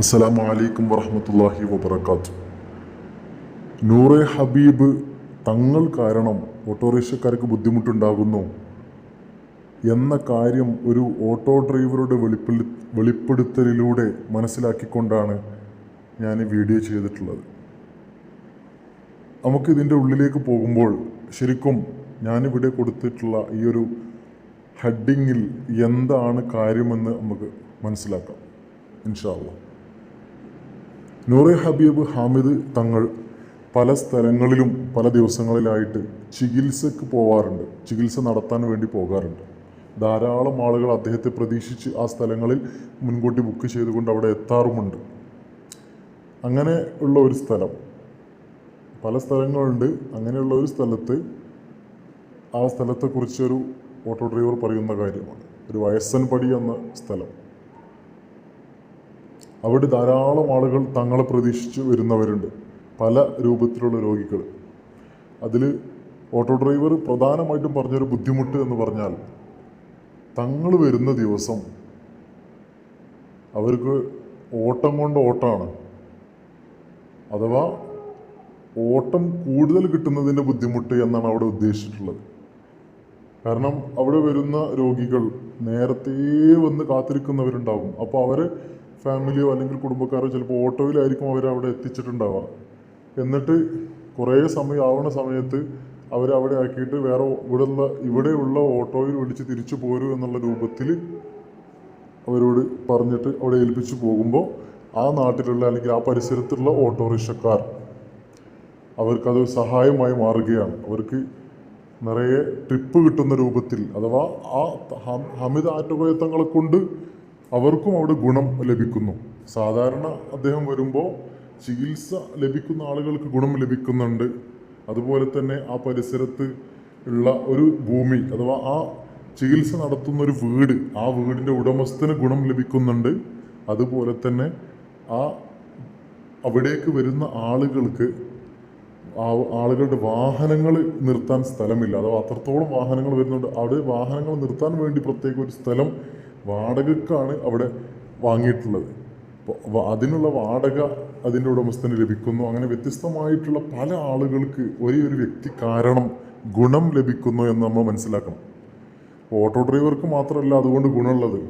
അസ്സലാമു അലൈക്കും വറഹമത്തല്ലാഹി വബർക്കാത്തു നൂറെ ഹബീബ് തങ്ങൾ കാരണം ഓട്ടോറിക്ഷക്കാർക്ക് ബുദ്ധിമുട്ടുണ്ടാകുന്നു എന്ന കാര്യം ഒരു ഓട്ടോ ഡ്രൈവറുടെ വെളിപ്പെടു വെളിപ്പെടുത്തലിലൂടെ മനസ്സിലാക്കിക്കൊണ്ടാണ് ഞാൻ ഈ വീഡിയോ ചെയ്തിട്ടുള്ളത്. നമുക്ക് ഇതിന്റെ ഉള്ളിലേക്ക് പോകുമ്പോൾ ശരിക്കും ഞാനിവിടെ കൊടുത്തിട്ടുള്ള ഈ ഒരു ഹെഡിങ്ങിൽ എന്താണ് കാര്യമെന്ന് നമുക്ക് മനസ്സിലാക്കാം. ഇൻഷാല്ല നൂറെ ഹബീബ് ഹാമിദ് തങ്ങൾ പല സ്ഥലങ്ങളിലും പല ദിവസങ്ങളിലായിട്ട് ചികിത്സക്ക് പോവാറുണ്ട്. ചികിത്സ നടത്താൻ വേണ്ടി പോകാറുണ്ട്. ധാരാളം ആളുകൾ അദ്ദേഹത്തെ പ്രതീക്ഷിച്ച് ആ സ്ഥലങ്ങളിൽ മുൻകൂട്ടി ബുക്ക് ചെയ്തുകൊണ്ട് അവിടെ എത്താറുമുണ്ട്. അങ്ങനെ ഉള്ള ഒരു സ്ഥലം. പല സ്ഥലങ്ങളുണ്ട്. അങ്ങനെയുള്ള ഒരു സ്ഥലത്ത് ആ സ്ഥലത്തെക്കുറിച്ചൊരു ഓട്ടോ ഡ്രൈവർ പറയുന്ന കാര്യമാണ്. ഒരു വയസ്സൻപടി എന്ന സ്ഥലം. അവിടെ ധാരാളം ആളുകൾ തങ്ങളെ പ്രതീക്ഷിച്ച് വരുന്നവരുണ്ട്. പല രൂപത്തിലുള്ള രോഗികൾ. അതിൽ ഓട്ടോ ഡ്രൈവർ പ്രധാനമായിട്ടും പറഞ്ഞൊരു ബുദ്ധിമുട്ട് എന്ന് പറഞ്ഞാൽ തങ്ങൾ വരുന്ന ദിവസം അവർക്ക് ഓട്ടം കൊണ്ട് ഓട്ടമാണ് അഥവാ ഓട്ടം കൂടുതൽ കിട്ടുന്നതിന്റെ ബുദ്ധിമുട്ട് എന്നാണ് അവിടെ ഉദ്ദേശിച്ചിട്ടുള്ളത്. കാരണം അവിടെ വരുന്ന രോഗികൾ നേരത്തെ വന്ന് കാത്തിരിക്കുന്നവരുണ്ടാകും അപ്പോൾ അവർ ഫാമിലിയോ അല്ലെങ്കിൽ കുടുംബക്കാരോ ചിലപ്പോൾ ഓട്ടോയിലായിരിക്കും അവർ അവിടെ എത്തിച്ചിട്ടുണ്ടാവുക. എന്നിട്ട് കുറേ സമയം ആവുന്ന സമയത്ത് അവരവിടെ ആക്കിയിട്ട് വേറെ ഇവിടെയുള്ള ഇവിടെയുള്ള ഓട്ടോയിൽ വിളിച്ച് തിരിച്ചു പോരൂ എന്നുള്ള രൂപത്തിൽ അവരോട് പറഞ്ഞിട്ട് അവിടെ ഏൽപ്പിച്ചു പോകുമ്പോൾ ആ നാട്ടിലുള്ള അല്ലെങ്കിൽ ആ പരിസരത്തുള്ള ഓട്ടോറിക്ഷക്കാർ അവർക്കത് സഹായമായി മാറുകയാണ്. അവർക്ക് നിറയെ ട്രിപ്പ് കിട്ടുന്ന രൂപത്തിൽ അഥവാ ആ ഹമിത ആറ്റുകയത്തങ്ങളെ കൊണ്ട് അവർക്കും അവിടെ ഗുണം ലഭിക്കുന്നു. സാധാരണ അദ്ദേഹം വരുമ്പോൾ ചികിത്സ ലഭിക്കുന്ന ആളുകൾക്ക് ഗുണം ലഭിക്കുന്നുണ്ട്. അതുപോലെ തന്നെ ആ പരിസരത്ത് ഉള്ള ഒരു ഭൂമി അഥവാ ആ ചികിത്സ നടത്തുന്ന ഒരു വീട് ആ വീടിന്റെ ഉടമസ്ഥന് ഗുണം ലഭിക്കുന്നുണ്ട്. അതുപോലെ തന്നെ ആ അവിടേക്ക് വരുന്ന ആളുകൾക്ക് ആളുകളുടെ വാഹനങ്ങൾ നിർത്താൻ സ്ഥലമില്ല. അഥവാ അത്രത്തോളം വാഹനങ്ങൾ വരുന്നുണ്ട്. അവിടെ വാഹനങ്ങൾ നിർത്താൻ വേണ്ടി പ്രത്യേക ഒരു സ്ഥലം വാടകക്കാണ് അവിടെ വാങ്ങിയിട്ടുള്ളത്. അപ്പോൾ അതിനുള്ള വാടക അതിന്റെ ഉടമസ്ഥന് ലഭിക്കുന്നു. അങ്ങനെ വ്യത്യസ്തമായിട്ടുള്ള പല ആളുകൾക്ക് ഒരേ ഒരു വ്യക്തി കാരണം ഗുണം ലഭിക്കുന്നു എന്ന് നമ്മൾ മനസ്സിലാക്കണം. ഓട്ടോ ഡ്രൈവർക്ക് മാത്രമല്ല അതുകൊണ്ട് ഗുണമുള്ളത്.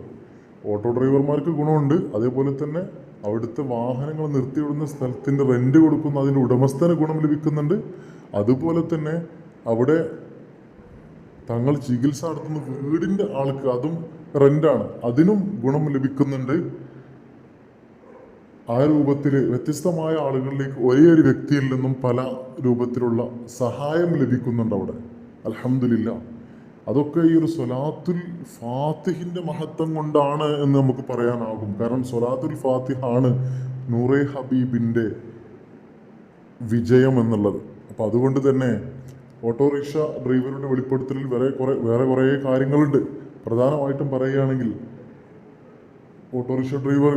ഓട്ടോ ഡ്രൈവർമാർക്ക് ഗുണമുണ്ട്. അതേപോലെ തന്നെ അവിടുത്തെ വാഹനങ്ങൾ നിർത്തിവിടുന്ന സ്ഥലത്തിന്റെ റെന്റ് കൊടുക്കുന്ന. അതിന്റെ ഉടമസ്ഥന് ഗുണം ലഭിക്കുന്നുണ്ട്. അതുപോലെ തന്നെ അവിടെ തങ്ങൾ ചികിത്സ നടത്തുന്ന വീടിന്റെ ആൾക്ക് അതും റെന്റാണ് അതിനും ഗുണം ലഭിക്കുന്നുണ്ട്. ആ രൂപത്തിൽ വ്യത്യസ്തമായ ആളുകളിലേക്ക് ഒരേ ഒരു വ്യക്തിയിൽ നിന്നും പല രൂപത്തിലുള്ള സഹായം ലഭിക്കുന്നുണ്ട് അവിടെ. അലഹമില്ല അതൊക്കെ ഈ ഒരു സൊലാത്തുൽ ഫാത്തിഹിന്റെ മഹത്വം കൊണ്ടാണ് എന്ന് നമുക്ക് പറയാനാകും. കാരണം സൊലാത്തുൽ ഫാത്തിഹ ആണ് നൂറെ ഹബീബിന്റെ വിജയം എന്നുള്ളത്. അപ്പം അതുകൊണ്ട് തന്നെ ഓട്ടോറിക്ഷ ഡ്രൈവറുടെ വെളിപ്പെടുത്തലിൽ വേറെ കുറേ വേറെ കുറേ കാര്യങ്ങളുണ്ട്. പ്രധാനമായിട്ടും പറയുകയാണെങ്കിൽ ഓട്ടോറിക്ഷ ഡ്രൈവർ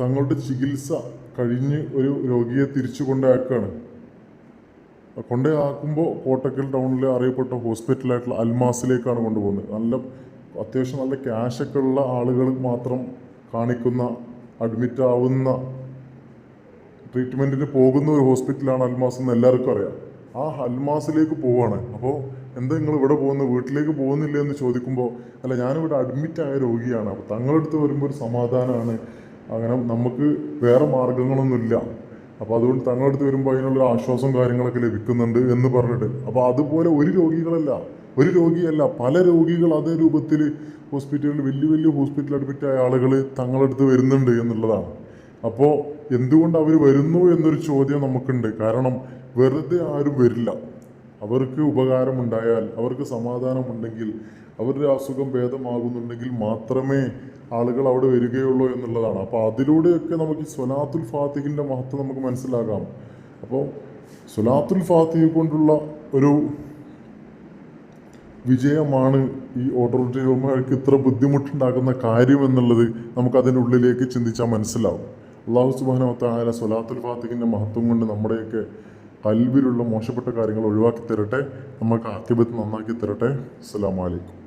തങ്ങളുടെ ചികിത്സ കഴിഞ്ഞ് ഒരു രോഗിയെ തിരിച്ചു കൊണ്ടാക്കുകയാണ് ആക്കുമ്പോൾ കോട്ടക്കൽ ടൗണിലെ അറിയപ്പെട്ട ഹോസ്പിറ്റലായിട്ടുള്ള അൽമാസിലേക്കാണ് കൊണ്ടുപോകുന്നത്. നല്ല അത്യാവശ്യം നല്ല ക്യാഷൊക്കെ ഉള്ള ആളുകൾ മാത്രം കാണിക്കുന്ന അഡ്മിറ്റ് ആവുന്ന ട്രീറ്റ്മെന്റിന് പോകുന്ന ഒരു ഹോസ്പിറ്റലാണ് അൽമാസ് എന്ന് എല്ലാവർക്കും അറിയാം. ആ ഹൽമാസിലേക്ക് പോവാണ്. അപ്പോൾ എന്താ നിങ്ങൾ ഇവിടെ പോകുന്നത് വീട്ടിലേക്ക് പോകുന്നില്ല എന്ന് ചോദിക്കുമ്പോൾ അല്ല ഞാനിവിടെ അഡ്മിറ്റായ രോഗിയാണ്. അപ്പോൾ തങ്ങളടുത്ത് വരുമ്പോൾ ഒരു സമാധാനമാണ് അങ്ങനെ നമുക്ക് വേറെ മാർഗങ്ങളൊന്നുമില്ല അപ്പോൾ അതുകൊണ്ട് തങ്ങളടുത്ത് വരുമ്പോൾ അതിനുള്ള ആശ്വാസം കാര്യങ്ങളൊക്കെ ലഭിക്കുന്നുണ്ട് എന്ന് പറഞ്ഞിട്ട്. അപ്പോൾ അതുപോലെ ഒരു രോഗികളല്ല ഒരു രോഗിയല്ല പല രോഗികൾ അതേ രൂപത്തിൽ ഹോസ്പിറ്റലിൽ വലിയ വലിയ ഹോസ്പിറ്റലിൽ അഡ്മിറ്റായ ആളുകൾ തങ്ങളടുത്ത് വരുന്നുണ്ട് എന്നുള്ളതാണ്. അപ്പോൾ എന്തുകൊണ്ട് അവർ വരുന്നു എന്നൊരു ചോദ്യം നമുക്കുണ്ട്. കാരണം വെറുതെ ആരും വരില്ല. അവർക്ക് ഉപകാരമുണ്ടായാൽ അവർക്ക് സമാധാനമുണ്ടെങ്കിൽ അവരുടെ അസുഖം ഭേദമാകുന്നുണ്ടെങ്കിൽ മാത്രമേ ആളുകൾ അവിടെ വരികയുള്ളൂ എന്നുള്ളതാണ്. അപ്പോൾ അതിലൂടെയൊക്കെ നമുക്ക് സ്വലാത്തുൽ ഫാത്തിഹിന്റെ മഹത്വം നമുക്ക് മനസ്സിലാകാം. അപ്പോൾ സ്വലാത്തുൽ ഫാത്തിഹ കൊണ്ടുള്ള ഒരു വിജയമാണ് ഈ ഓട്ടോ ഡ്രൈവർമാർക്ക് ഇത്ര ബുദ്ധിമുട്ടുണ്ടാക്കുന്ന കാര്യം എന്നുള്ളത് നമുക്ക് അതിന്റെ ഉള്ളിലേക്ക് ചിന്തിച്ചാൽ മനസ്സിലാവും. അള്ളാഹു സുബാനവത്തായ സ്വലാത്തുൽ ഫാത്തിഹിന്റെ മഹത്വം കൊണ്ട് നമ്മുടെയൊക്കെ കൽവിലുള്ള മോശപ്പെട്ട കാര്യങ്ങൾ ഒഴിവാക്കി തരട്ടെ. നമുക്ക് ആക്കിബത്ത് നന്നാക്കി തരട്ടെ. അസ്സലാമു അലൈക്കും.